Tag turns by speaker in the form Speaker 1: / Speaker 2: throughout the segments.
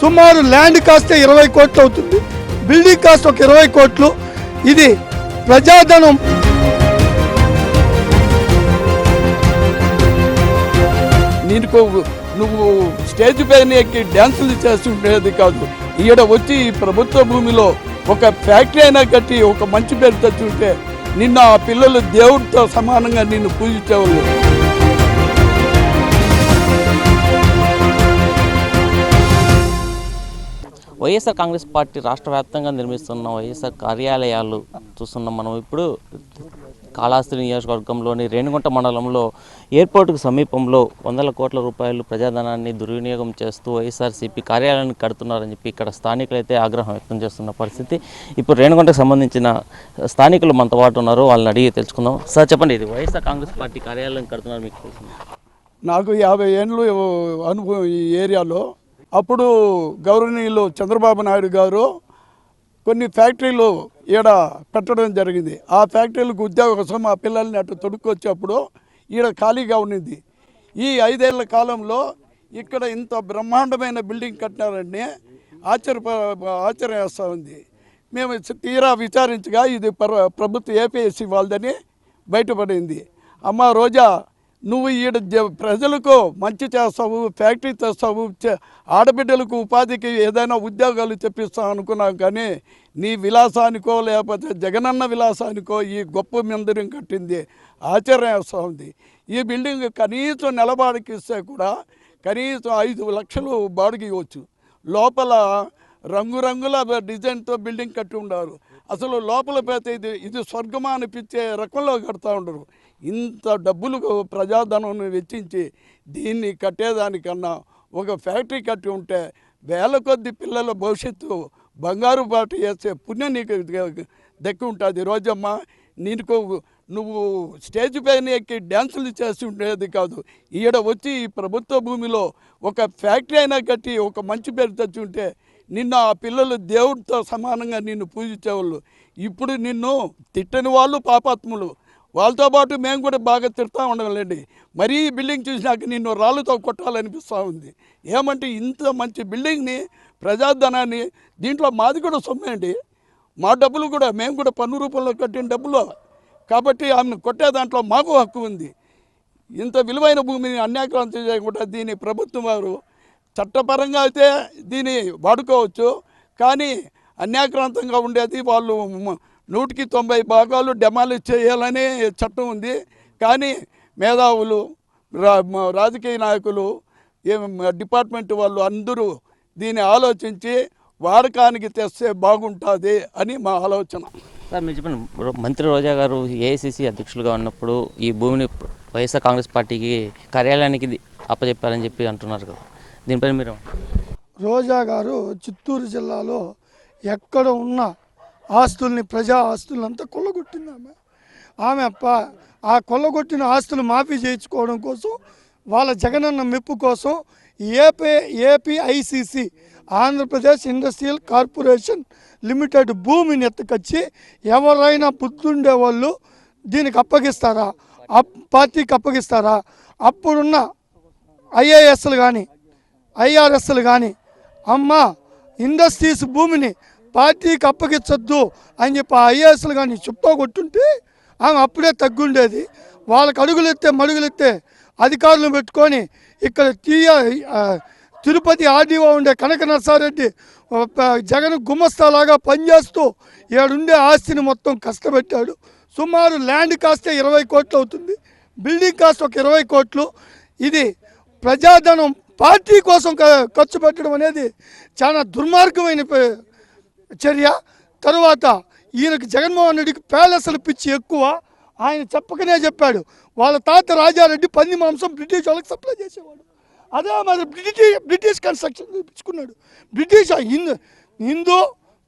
Speaker 1: సుమారు land cost ఇరవై కోట్లు అవుతుంది. బిల్డింగ్ కాస్ట్ ఒక ఇరవై కోట్లు. ఇది ప్రజాధనం.
Speaker 2: నీకు నువ్వు స్టేజ్ పైన ఎక్కి డ్యాన్సులు చేస్తుండేది కాదు. ఈడ వచ్చి ఈ ప్రభుత్వ భూమిలో ఒక ఫ్యాక్టరీ అయినా కట్టి ఒక మంచి పేరు తెచ్చుంటే నిన్న ఆ పిల్లలు దేవుడితో సమానంగా నిన్ను పూజించేవాళ్ళు.
Speaker 3: వైఎస్ఆర్ కాంగ్రెస్ పార్టీ రాష్ట్ర వ్యాప్తంగా నిర్మిస్తున్న వైఎస్ఆర్ కార్యాలయాలు చూస్తున్నాం మనం. ఇప్పుడు కాళాస్త్రి నియోజకవర్గంలోని రేణిగుంట మండలంలో ఎయిర్పోర్టుకు సమీపంలో వందల కోట్ల రూపాయలు ప్రజాధనాన్ని దుర్వినియోగం చేస్తూ వైఎస్ఆర్సీపీ కార్యాలయాన్ని కడుతున్నారని చెప్పి ఇక్కడ స్థానికులైతే ఆగ్రహం వ్యక్తం చేస్తున్న పరిస్థితి. ఇప్పుడు రేణిగుంటకు సంబంధించిన స్థానికులు మనతో పాటు ఉన్నారు. వాళ్ళని అడిగి తెలుసుకుందాం. సార్ చెప్పండి ఇది వైఎస్ఆర్ కాంగ్రెస్ పార్టీ కార్యాలయం కడుతున్నారు మీకు తెలుసు
Speaker 2: నాకు యాభై ఏండ్లు అనుభవం ఈ ఏరియాలో అప్పుడు గౌరవనీయులు చంద్రబాబు నాయుడు గారు కొన్ని ఫ్యాక్టరీలు ఈడ పెట్టడం జరిగింది. ఆ ఫ్యాక్టరీలకు ఉద్యోగం కోసం ఆ పిల్లల్ని అటు తొడుక్కొచ్చేప్పుడు ఈడ ఖాళీగా ఉన్నింది. ఈ ఐదేళ్ళ కాలంలో ఇక్కడ ఇంత బ్రహ్మాండమైన బిల్డింగ్ కట్టినారని ఆశ్చర్య ఆశ్చర్యం వేస్తూ ఉంది. మేము తీరా విచారించగా ఇది ప్రభుత్వ ఏపీఎస్సి వాళ్ళదని బయటపడింది. అమ్మ రోజా నువ్వు ఈడ జ- ప్రజలకు మంచి చేస్తావు ఫ్యాక్టరీ తెస్తావు ఆడబిడ్డలకు ఉపాధికి ఏదైనా ఉద్యోగాలు తెప్పిస్తావు అనుకున్నావు కానీ నీ విలాసానికో లేకపోతే జగనన్న విలాసానికో ఈ గొప్ప మందిరం కట్టింది ఆశ్చర్యం వేస్తూ ఉంది ఈ బిల్డింగ్ కనీసం నెలబాడికి ఇస్తే కూడా కనీసం ఐదు లక్షలు బాడికి ఇవ్వచ్చు. లోపల రంగురంగుల డిజైన్తో బిల్డింగ్ కట్టి ఉండారు. అసలు లోపల పోతే ఇది ఇది స్వర్గమా అనిపించే రకంలో కడతా ఉండరు. ఇంత డబ్బులు ప్రజాధనం వెచ్చించి దీన్ని కట్టేదానికన్నా ఒక ఫ్యాక్టరీ కట్టి ఉంటే వేల కొద్ది పిల్లల భవిష్యత్తు బంగారు పాట వేసే పుణ్యం నీకు దక్కి ఉంటుంది రోజమ్మ. నీకు నువ్వు స్టేజ్ పైన ఎక్కి డ్యాన్సులు చేసి ఉండేది కాదు. ఈడ వచ్చి ఈ ప్రభుత్వ భూమిలో ఒక ఫ్యాక్టరీ అయినా కట్టి ఒక మంచి పేరు తెచ్చుంటే నిన్ను ఆ పిల్లలు దేవుడితో సమానంగా నిన్ను పూజించేవాళ్ళు. ఇప్పుడు నిన్ను తిట్టని వాళ్ళు పాపాత్ములు. వాళ్ళతో పాటు మేము కూడా బాగా తిడతా ఉండగలండి మరీ బిల్డింగ్ చూసినాక నిన్ను రాళ్ళతో కొట్టాలనిపిస్తూ ఉంది. ఏమంటే ఇంత మంచి బిల్డింగ్ని ప్రజాధనాన్ని దీంట్లో మాది కూడా సొమ్మండి మా డబ్బులు కూడా మేము కూడా పన్ను రూపంలో కట్టిన డబ్బులు. కాబట్టి ఆమెను కొట్టే దాంట్లో మాకు హక్కు ఉంది. ఇంత విలువైన భూమిని అన్యాక్రాంతి చేయకుండా దీని ప్రభుత్వం వారు చట్టపరంగా అయితే దీన్ని వాడుకోవచ్చు. కానీ అన్యాక్రాంతంగా ఉండేది వాళ్ళు నూటికి తొంభై భాగాలు డెమాలిష్ చేయాలని చట్టం ఉంది. కానీ మేధావులు రాజకీయ నాయకులు ఏం డిపార్ట్మెంట్ వాళ్ళు అందరూ దీన్ని ఆలోచించి వాడకానికి తెస్తే బాగుంటుంది అని మా ఆలోచన.
Speaker 3: సార్ మీరు చెప్పండి మంత్రి రోజా గారు ఏఐసిసి అధ్యక్షులుగా ఉన్నప్పుడు ఈ భూమిని వైఎస్ఆర్ కాంగ్రెస్ పార్టీకి కార్యాలయానికి ఇది అప్పచెప్పారని చెప్పి అంటున్నారు కదా. దీనిపైన మీరు
Speaker 1: రోజా గారు చిత్తూరు జిల్లాలో ఎక్కడ ఉన్న ఆస్తుల్ని ప్రజా ఆస్తులంతా కొల్లగొట్టింది ఆమె ఆమె ప- ఆ కొల్లగొట్టిన ఆస్తులు మాఫీ చేయించుకోవడం కోసం వాళ్ళ జగనన్న మెప్పు కోసం AP APIIC Andhra Pradesh industrial corporation limited భూమిని ఎత్తుకొచ్చి ఎవరైనా పుత్తుండే వాళ్ళు దీనికి అప్పగిస్తారా? అప్ పార్టీకి అప్పగిస్తారా? అప్పుడున్న ఐఏఎస్లు కానీ ఐఆర్ఎస్లు కానీ అమ్మ ఇండస్ట్రీస్ భూమిని పార్టీకి అప్పగించొద్దు అని చెప్పి ఆ ఐఏఎస్లు కానీ చుట్టూ కొట్టుంటే ఆమె అప్పుడే తగ్గుండేది. వాళ్ళకి అడుగులెత్తే మడుగులెత్తే అధికారులను పెట్టుకొని ఇక్కడ తీయ తిరుపతి ఆర్డీఓ ఉండే కనక నరసారెడ్డి జగన్ గుమస్తాలాగా పనిచేస్తూ ఏడుండే ఆస్తిని మొత్తం కష్టపెట్టాడు. సుమారు ల్యాండ్ కాస్టే ఇరవై కోట్లు అవుతుంది. బిల్డింగ్ కాస్ట్ ఒక ఇరవై కోట్లు. ఇది ప్రజాధనం పార్టీ కోసం ఖర్చు పెట్టడం అనేది చాలా దుర్మార్గమైన ప- చర్య. తరువాత ఈయనకు జగన్మోహన్ రెడ్డికి ప్యాలెస్ల పిచ్చి ఎక్కువ ఆయన చెప్పకనే చెప్పాడు. వాళ్ళ తాత రాజారెడ్డి పంది మాంసం బ్రిటిష్ వాళ్ళకి సప్లై చేసేవాడు. అదే మరి బ్రిటిష్ బ్రిటిష్ కన్స్ట్రక్షన్ చూపించుకున్నాడు బ్రిటిష్ హిందూ హిందూ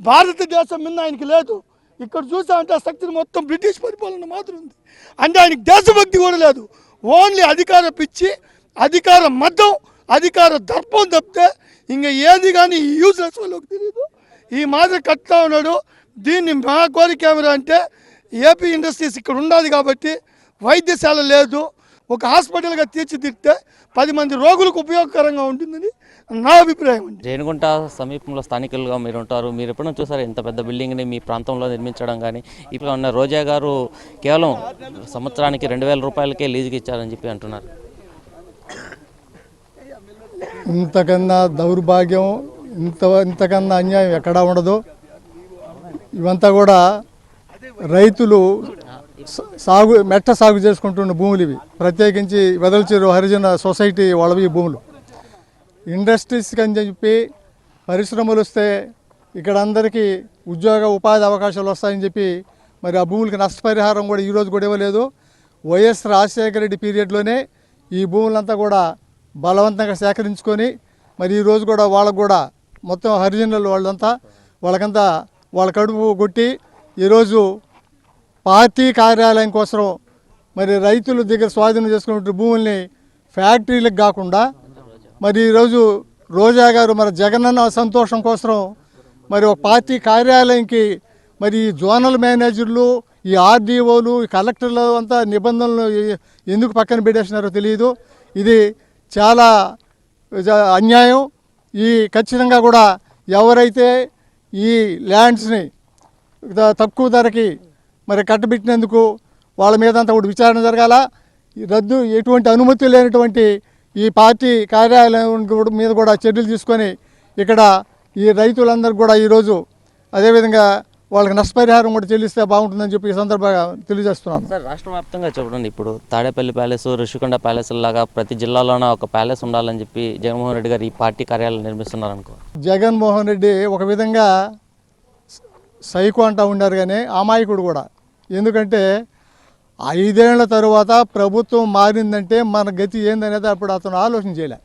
Speaker 1: భారతదేశం మీద ఆయనకి లేదు. ఇక్కడ చూసామంటే ఆ శక్తిని మొత్తం బ్రిటిష్ పరిపాలన మాత్రం ఉంది. అంటే ఆయనకి దేశభక్తి కూడా లేదు. ఓన్లీ అధికార పిచ్చి అధికార మద్దం అధికార దర్పం తప్పితే ఇంకా ఏది కానీ యూజ్లెస్ వాళ్ళకి తెలియదు. ఈ మాదిరి కట్టుతా ఉన్నాడు. దీన్ని మా కోరిక ఏమిరా అంటే ఏపీ ఇండస్ట్రీస్ ఇక్కడ ఉండాలి కాబట్టి వైద్యశాల లేదు. ఒక హాస్పిటల్గా తీర్చిదిద్దితే పది మంది రోగులకు ఉపయోగకరంగా ఉంటుందని నా అభిప్రాయం అండి.
Speaker 3: రేణిగుంట సమీపంలో స్థానికులుగా మీరు ఉంటారు మీరు ఎప్పుడైనా చూసారు ఇంత పెద్ద బిల్డింగ్ని మీ ప్రాంతంలో నిర్మించడం కానీ? ఇప్పుడు ఉన్న రోజా గారు కేవలం సంవత్సరానికి రెండు వేల రూపాయలకే లీజుకి ఇచ్చారని చెప్పి అంటున్నారు.
Speaker 4: ఇంతకన్నా దౌర్భాగ్యం ఇంత ఇంతకన్నా అన్యాయం ఎక్కడా ఉండదు. ఇవంతా కూడా రైతులు సాగు మెట్ట సాగు చేసుకుంటున్న భూములు ఇవి. ప్రత్యేకించి వెదల్చిరు హరిజన సొసైటీ వాళ్ళవి ఈ భూములు. ఇండస్ట్రీస్కి అని చెప్పి పరిశ్రమలు వస్తే ఇక్కడ అందరికీ ఉద్యోగ ఉపాధి అవకాశాలు వస్తాయని చెప్పి మరి ఆ భూములకి నష్టపరిహారం కూడా ఈరోజు కూడా ఇవ్వలేదు. వైఎస్ రాజశేఖర రెడ్డి పీరియడ్లోనే ఈ భూములంతా కూడా బలవంతంగా సేకరించుకొని మరి ఈరోజు కూడా వాళ్ళకు కూడా మొత్తం హరిజనులు వాళ్ళంతా వాళ్ళకంతా వాళ్ళ కడుపు కొట్టి ఈరోజు పార్టీ కార్యాలయం కోసం మరి రైతుల దగ్గర స్వాధీనం చేసుకున్న భూముల్ని ఫ్యాక్టరీలకు కాకుండా మరి ఈరోజు రోజా గారు మరి జగనన్న సంతోషం కోసం మరి ఒక పార్టీ కార్యాలయంకి మరి ఈ జోనల్ మేనేజర్లు ఈ ఆర్డీఓలు ఈ కలెక్టర్లు అంతా నిబంధనలు ఎందుకు పక్కన పెట్టేసినారో తెలియదు. ఇది చాలా జ- అన్యాయం. ఈ ఖచ్చితంగా కూడా ఎవరైతే ఈ ల్యాండ్స్ని తక్కువ ధరకి మరి కట్టబెట్టినందుకు వాళ్ళ మీద అంతా కూడా విచారణ జరగాల. ఈ రద్దు ఎటువంటి అనుమతి లేనటువంటి ఈ పార్టీ కార్యాలయం కూడా- మీద కూడా చర్యలు తీసుకొని ఇక్కడ ఈ రైతులందరూ కూడా ఈరోజు అదేవిధంగా వాళ్ళకి నష్టపరిహారం కూడా చెల్లిస్తే బాగుంటుందని చెప్పి ఈ సందర్భంగా తెలియజేస్తున్నాను.
Speaker 3: సార్ రాష్ట్ర వ్యాప్తంగా చూడండి ఇప్పుడు తాడేపల్లి ప్యాలెస్ ఋషికొండ ప్యాలెస్ లాగా ప్రతి జిల్లాలోన ఒక ప్యాలెస్ ఉండాలని చెప్పి జగన్మోహన్ రెడ్డి గారు ఈ పార్టీ కార్యాలయం నిర్మిస్తున్నారు అనుకో.
Speaker 4: జగన్మోహన్ రెడ్డి ఒక విధంగా సైకో అంటూ ఉన్నారు కానీ అమాయకుడు కూడా. ఎందుకంటే ఐదేళ్ళ తరువాత ప్రభుత్వం మారిందంటే మన గతి ఏందనేది అప్పుడు అతను ఆలోచన చేయలే.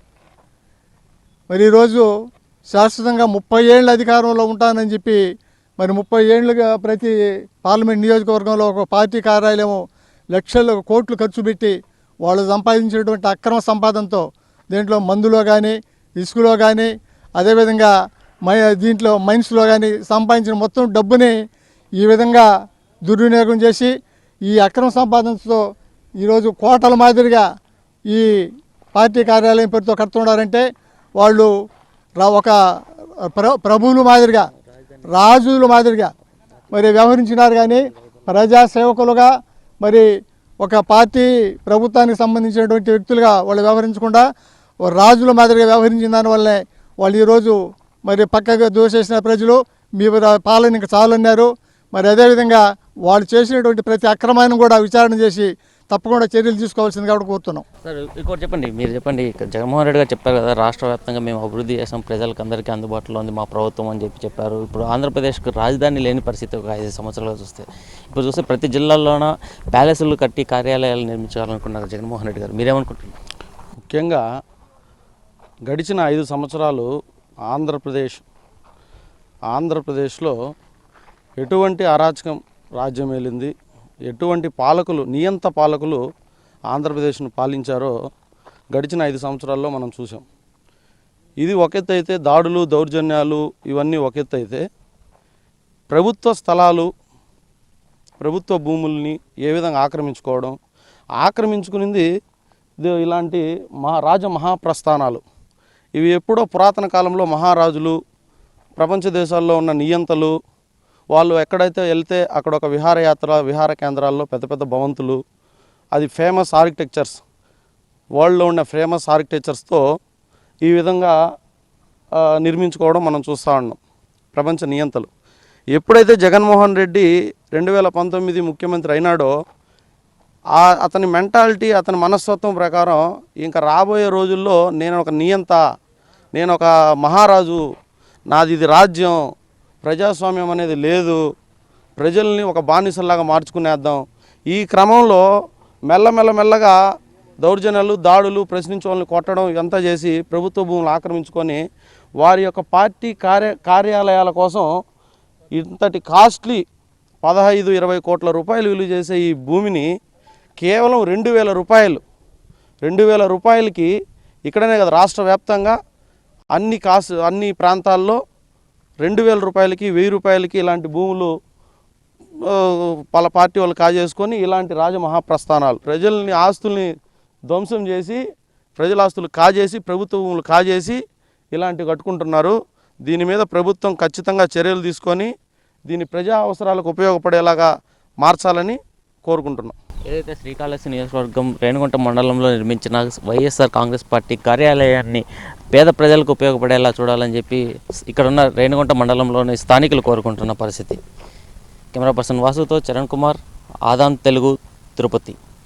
Speaker 4: మరి ఈరోజు శాశ్వతంగా ముప్పై ఏళ్ళ అధికారంలో ఉంటానని చెప్పి మరి ముప్పై ఏళ్ళుగా ప్రతి పార్లమెంట్ నియోజకవర్గంలో ఒక పార్టీ కార్యాలయం లక్షల కోట్లు ఖర్చు పెట్టి వాళ్ళు సంపాదించినటువంటి అక్రమ సంపాదనతో దీంట్లో మందులో కానీ ఇసుకలో కానీ అదేవిధంగా మై దీంట్లో మైన్స్లో కానీ సంపాదించిన మొత్తం డబ్బుని ఈ విధంగా దుర్వినియోగం చేసి ఈ అక్రమ సంపాదనతో ఈరోజు కోటల మాదిరిగా ఈ పార్టీ కార్యాలయం పేరుతో కడుతున్నారంటే వాళ్ళు ఒక ప్ర ప్రభువులు మాదిరిగా రాజుల మాదిరిగా మరి వ్యవహరించినారు కానీ ప్రజాసేవకులుగా మరి ఒక పార్టీ ప్రభుత్వానికి సంబంధించినటువంటి వ్యక్తులుగా వాళ్ళు వ్యవహరించకుండా రాజుల మాదిరిగా వ్యవహరించిన దానివల్లే వాళ్ళు ఈరోజు మరి పక్కగా దోసేసిన ప్రజలు మీ పాలన ఇంకా చాలన్నారు. మరి అదేవిధంగా వాళ్ళు చేసినటువంటి ప్రతి అక్రమాన్ని కూడా విచారణ చేసి తప్పకుండా చర్యలు తీసుకోవాల్సింది కాబట్టి కోరుతున్నాం.
Speaker 3: సార్ ఇంకోటి చెప్పండి మీరు చెప్పండి జగన్మోహన్ రెడ్డి గారు చెప్పారు కదా రాష్ట్ర వ్యాప్తంగా మేము అభివృద్ధి చేసాం ప్రజలకు అందరికీ అందుబాటులో ఉంది మా ప్రభుత్వం అని చెప్పి చెప్పారు. ఇప్పుడు ఆంధ్రప్రదేశ్కు రాజధాని లేని పరిస్థితి ఒక ఐదు సంవత్సరాలు చూస్తే. ఇప్పుడు చూస్తే ప్రతి జిల్లాల్లోన ప్యాలెస్లు కట్టి కార్యాలయాలు నిర్మించాలనుకున్నారు జగన్మోహన్ రెడ్డి గారు. మీరేమనుకుంటున్నారు?
Speaker 5: ముఖ్యంగా గడిచిన ఐదు సంవత్సరాలు ఆంధ్రప్రదేశ్ ఆంధ్రప్రదేశ్లో ఎటువంటి అరాచకం రాజ్యం ఏలింది ఎటువంటి పాలకులు నియంత పాలకులు ఆంధ్రప్రదేశ్ను పాలించారో గడిచిన ఐదు సంవత్సరాల్లో మనం చూసాం ఇది ఒక అయితే దాడులు దౌర్జన్యాలు ఇవన్నీ ఒక అయితే ప్రభుత్వ స్థలాలు ప్రభుత్వ భూముల్ని ఏ విధంగా ఆక్రమించుకోవడం ఆక్రమించుకునింది ఇది ఇలాంటి మహా రాజ మహాప్రస్థానాలు. ఇవి ఎప్పుడో పురాతన కాలంలో మహారాజులు ప్రపంచ దేశాల్లో ఉన్న నియంతలు వాళ్ళు ఎక్కడైతే వెళ్తే అక్కడ ఒక విహారయాత్ర విహార కేంద్రాల్లో పెద్ద పెద్ద భవంతులు అది ఫేమస్ ఆర్కిటెక్చర్స్ వరల్డ్లో ఉన్న ఫేమస్ ఆర్కిటెక్చర్స్తో ఈ విధంగా నిర్మించుకోవడం మనం చూస్తూ ఉన్నాం. ప్రపంచ నియంతలు. ఎప్పుడైతే జగన్మోహన్ రెడ్డి రెండు వేల పంతొమ్మిది ముఖ్యమంత్రి అయినాడో అతని మెంటాలిటీ అతని మనస్తత్వం ప్రకారం ఇంకా రాబోయే రోజుల్లో నేను ఒక నియంత నేను ఒక మహారాజు నాది ఇది రాజ్యం ప్రజాస్వామ్యం అనేది లేదు. ప్రజల్ని ఒక బానిసల్లాగా మార్చుకునేద్దాం. ఈ క్రమంలో మెల్లమెల్లమెల్లగా దౌర్జన్యాలు దాడులు ప్రశ్నించే వాళ్ళని కొట్టడం ఇదంతా చేసి ప్రభుత్వ భూములు ఆక్రమించుకొని వారి యొక్క పార్టీ కార్య కార్యాలయాల కోసం ఇంతటి కాస్ట్లీ పదహైదు ఇరవై కోట్ల రూపాయలు విలువ చేసే ఈ భూమిని కేవలం రెండు వేల రూపాయలు రెండు వేల రూపాయలకి ఇక్కడనే కదా రాష్ట్ర వ్యాప్తంగా అన్ని కాస్ అన్ని ప్రాంతాల్లో రెండు వేల రూపాయలకి వెయ్యి రూపాయలకి ఇలాంటి భూములు ఆ, పల పార్టీ వాళ్ళు కాజేసుకొని ఇలాంటి రాజమహాప్రస్థానాలు ప్రజల్ని ఆస్తుల్ని ధ్వంసం చేసి ప్రజల ఆస్తులు కాజేసి ప్రభుత్వములు కాజేసి ఇలాంటివి కట్టుకుంటున్నారు. దీని మీద ప్రభుత్వం ఖచ్చితంగా చర్యలు తీసుకొని దీని ప్రజా అవసరాలకు ఉపయోగపడేలాగా మార్చాలని కోరుకుంటున్నాం.
Speaker 3: ఏదైతే శ్రీకాళహస్తి నియోజకవర్గం రేణుగుంట మండలంలో నిర్మించిన వైఎస్ఆర్ కాంగ్రెస్ పార్టీ కార్యాలయాన్ని పేద ప్రజలకు ఉపయోగపడేలా చూడాలని చెప్పి ఇక్కడ ఉన్న రేణుగుంట మండలంలోని స్థానికులు కోరుకుంటున్న పరిస్థితి. కెమెరా పర్సన్ వాసుతో చరణ్ కుమార్ ఆదాన్ తెలుగు తిరుపతి.